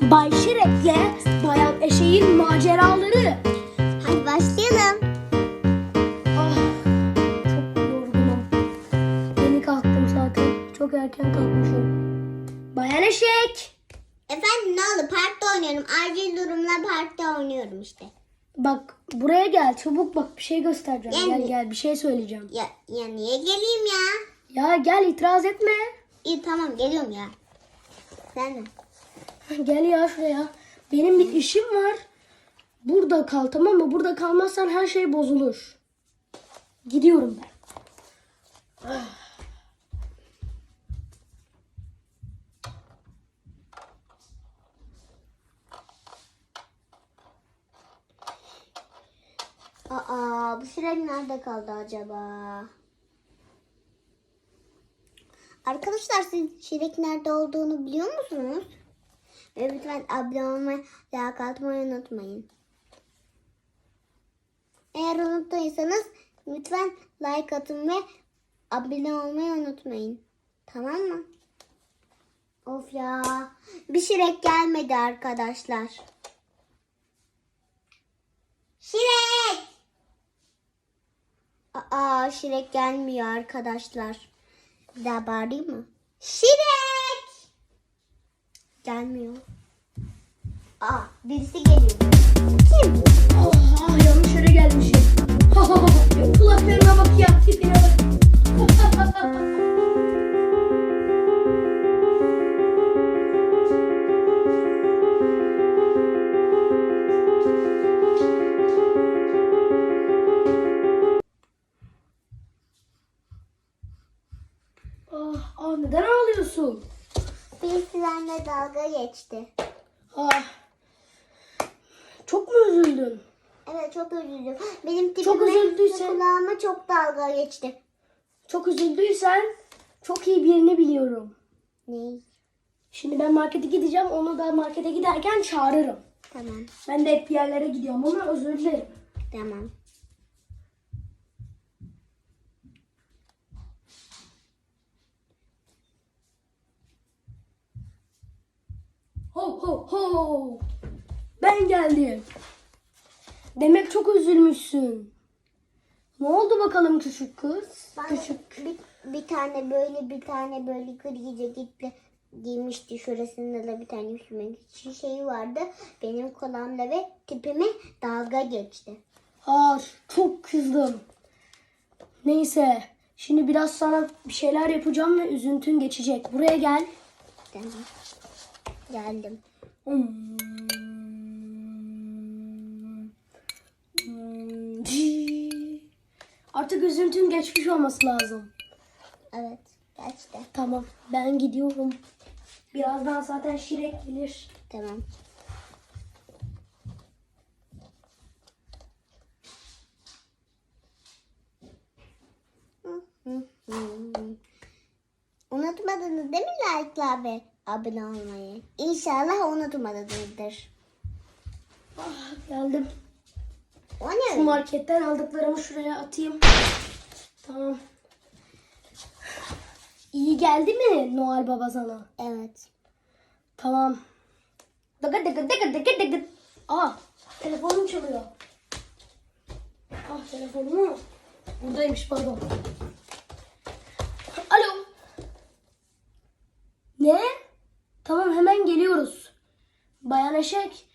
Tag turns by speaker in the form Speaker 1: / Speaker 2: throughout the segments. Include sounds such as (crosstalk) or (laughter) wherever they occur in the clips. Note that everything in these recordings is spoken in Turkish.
Speaker 1: Bay Şirek'le Bayan Eşeğin maceraları.
Speaker 2: Hadi başlayalım.
Speaker 1: Ah, çok yorgunum. Yeni kalktım zaten. Çok erken kalkmışım. Bayan Eşek.
Speaker 2: Efendim ne oldu? Parkta oynuyorum. Acil durumla parkta oynuyorum işte.
Speaker 1: Bak buraya gel çabuk bak bir şey göstereceğim.
Speaker 2: Gel.
Speaker 1: Gel gel bir şey söyleyeceğim.
Speaker 2: Ya, ya niye geleyim ya?
Speaker 1: Ya gel itiraz etme.
Speaker 2: İyi tamam geliyorum ya. Sen de.
Speaker 1: Gel ya şuraya. Benim bir işim var. Burada kal tamam mı? Burada kalmazsan her şey bozulur. Gidiyorum ben.
Speaker 2: Aa bu süre nerede kaldı acaba? Arkadaşlar siz Şirek nerede olduğunu biliyor musunuz? Ve lütfen abone olmayı, like atmayı unutmayın. Eğer unuttuysanız lütfen like atın ve abone olmayı unutmayın. Tamam mı? Of ya. Bir Şirek gelmedi arkadaşlar. Şirek! Aa Şirek gelmiyor arkadaşlar. Bir daha bağırayım mı? Şirek! Gelmiyor. Aa birisi geliyor. Kim?
Speaker 1: Ah yanlış yere gelmişim. (laughs) Kulaklarına bak ya tipine bak. (laughs) ah, ah neden ağlıyorsun?
Speaker 2: Birisi benimle dalga geçti.
Speaker 1: Ah. Çok mu üzüldün?
Speaker 2: Evet çok üzüldüm. Benim tipime
Speaker 1: Çok üzüldüyse-
Speaker 2: ve kulağıma çok dalga geçti.
Speaker 1: Çok üzüldüysen çok iyi birini biliyorum.
Speaker 2: Ne?
Speaker 1: Şimdi ben markete gideceğim. Onu da markete giderken çağırırım.
Speaker 2: Tamam.
Speaker 1: Ben de hep bir yerlere gidiyorum ama özür dilerim.
Speaker 2: Tamam.
Speaker 1: Ho ho ho. Ben geldim. Demek çok üzülmüşsün. Ne oldu bakalım küçük kız?
Speaker 2: Ben
Speaker 1: Küçük.
Speaker 2: bir, bir tane böyle bir tane böyle gri ceketli giymişti. Şurasında da bir tane için şeyi vardı. Benim kulağımda ve tipime dalga geçti.
Speaker 1: Aa, çok kızdım. Neyse. Şimdi biraz sana bir şeyler yapacağım ve üzüntün geçecek. Buraya gel.
Speaker 2: Tamam. Geldim.
Speaker 1: Hmm. Artık üzüntün geçmiş olması lazım.
Speaker 2: Evet. Kaçtı.
Speaker 1: Tamam ben gidiyorum. Birazdan zaten Şirek gelir.
Speaker 2: Tamam. Unutmadınız değil mi like'la ve abone olmayı? İnşallah unutmadınızdır.
Speaker 1: Ah, geldim.
Speaker 2: O
Speaker 1: Şu
Speaker 2: ne? öyle?
Speaker 1: marketten aldıklarımı şuraya atayım. Tamam. İyi geldi mi Noel Baba sana?
Speaker 2: Evet.
Speaker 1: Tamam. Dıgı dıgı dıgı dıgı dıgı. Aa telefonum çalıyor. Ah telefonum. Buradaymış pardon. Alo. Ne? Tamam hemen geliyoruz. Bayan Eşek.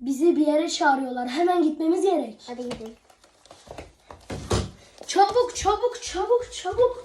Speaker 1: Bizi bir yere çağırıyorlar. Hemen gitmemiz gerek.
Speaker 2: Hadi gidelim.
Speaker 1: Çabuk çabuk çabuk çabuk.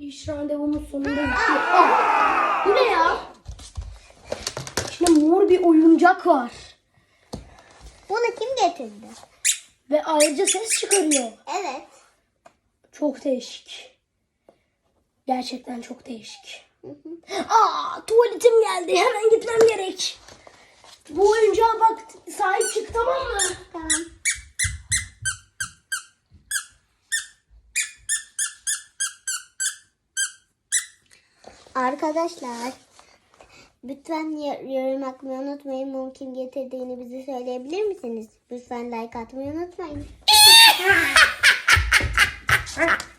Speaker 1: iş randevumuz sonunda bitti. Ah, bu ne ya? İçinde mor bir oyuncak var.
Speaker 2: Bunu kim getirdi?
Speaker 1: Ve ayrıca ses çıkarıyor.
Speaker 2: Evet.
Speaker 1: Çok değişik. Gerçekten çok değişik. Aa tuvaletim geldi. Hemen gitmem gerek. Bu oyuncağa bak sahip çık tamam mı?
Speaker 2: Tamam. Arkadaşlar lütfen yorum atmayı unutmayın. Mum kim getirdiğini bize söyleyebilir misiniz? Lütfen like atmayı unutmayın. (laughs)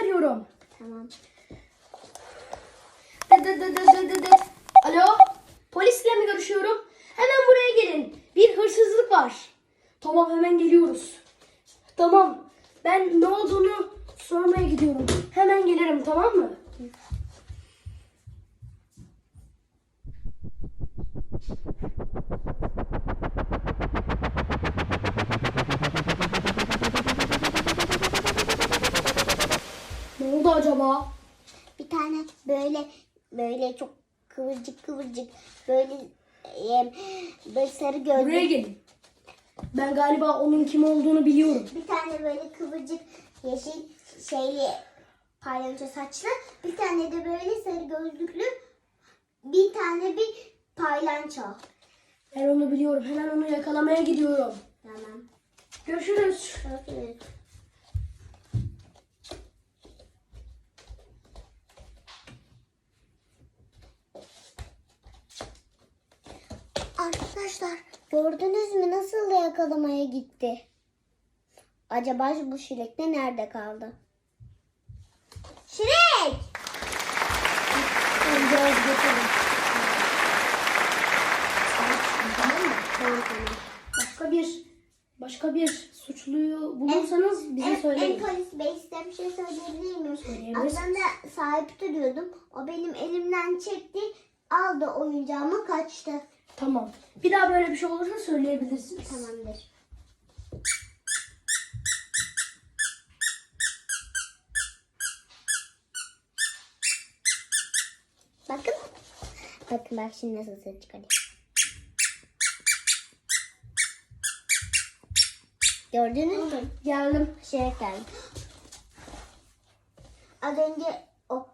Speaker 1: arıyorum.
Speaker 2: Tamam.
Speaker 1: Dı dı dı dı dı dı. Alo? Polisle mi görüşüyorum? Hemen buraya gelin. Bir hırsızlık var. Tamam hemen geliyoruz. Tamam. Ben ne olduğunu sormaya gidiyorum. Hemen gelirim tamam mı? Oldu acaba?
Speaker 2: Bir tane böyle böyle çok kıvırcık kıvırcık böyle e, böyle sarı gözlü
Speaker 1: Buraya gelin. Ben galiba onun kim olduğunu biliyorum.
Speaker 2: bir tane böyle kıvırcık yeşil şeyli paylanço saçlı bir tane de böyle sarı gözlüklü bir tane bir paylanço.
Speaker 1: Ben onu biliyorum. Hemen onu yakalamaya gidiyorum.
Speaker 2: Tamam.
Speaker 1: Görüşürüz.
Speaker 2: Bakıyoruz. Arkadaşlar gördünüz mü nasıl da yakalamaya gitti? Acaba bu şirek de nerede kaldı? Şirek!
Speaker 1: Ben biraz geçelim.
Speaker 2: Tamam mı? Tamam tamam.
Speaker 1: Başka bir başka bir suçluyu bulursanız bize
Speaker 2: En, en
Speaker 1: söyleyin.
Speaker 2: polis bey size bir şey söyleyebilir miyim? Aslında sahip duruyordum. O benim elimden çekti. Aldı oyuncağımı kaçtı.
Speaker 1: Tamam. Bir daha böyle bir şey olursa söyleyebilirsiniz.
Speaker 2: Tamamdır. Bakın. Bakın bak şimdi nasıl ses çıkarıyor. Gördünüz mü?
Speaker 1: Geldim.
Speaker 2: Şey geldi. Az önce o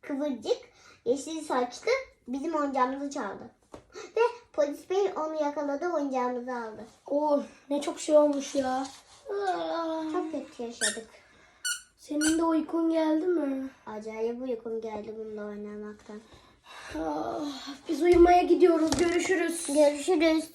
Speaker 2: kıvırcık yeşil saçlı bizim oyuncağımızı çaldı. Ve polis bey onu yakaladı oyuncağımızı aldı.
Speaker 1: Oo ne çok şey olmuş ya. Aa,
Speaker 2: Çok kötü yaşadık.
Speaker 1: Senin de uykun geldi mi?
Speaker 2: Acayip uykum geldi bununla oynamaktan.
Speaker 1: Ah, biz uyumaya gidiyoruz. Görüşürüz.
Speaker 2: Görüşürüz.